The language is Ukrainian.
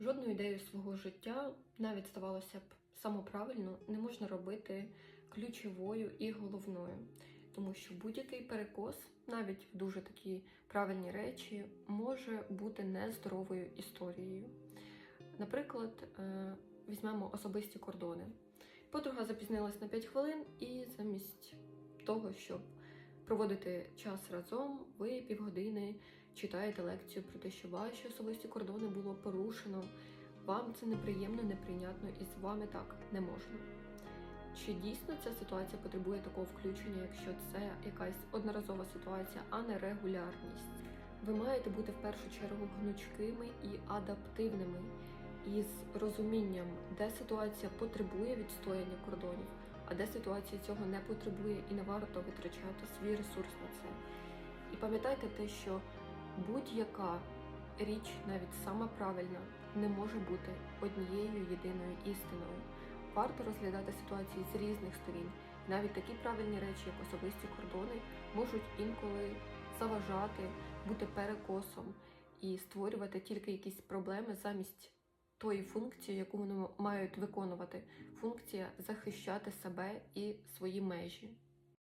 Жодну ідею свого життя, навіть здавалося б, самоправильно, не можна робити ключовою і головною, тому що будь-який перекос, навіть в дуже такі правильні речі, може бути нездоровою історією. Наприклад, е, візьмемо особисті кордони. Подруга запізнилась на 5 хвилин, і замість того, щоб проводити час разом, ви півгодини читаєте лекцію про те, що ваші особисті кордони було порушено. Вам це неприємно, неприйнятно і з вами так не можна. Чи дійсно ця ситуація потребує такого включення, якщо це якась одноразова ситуація, а не регулярність? Ви маєте бути в першу чергу гнучкими і адаптивними, із розумінням, де ситуація потребує відстояння кордонів, а де ситуація цього не потребує і не варто витрачати свій ресурс на це. І пам'ятайте те, що будь-яка річ, навіть сама правильна, не може бути однією єдиною істиною. Варто розглядати ситуації з різних сторін. Навіть такі правильні речі, як особисті кордони, можуть інколи заважати, бути перекосом і створювати тільки якісь проблеми замість тої функції, яку вони мають виконувати. Функція захищати себе і свої межі.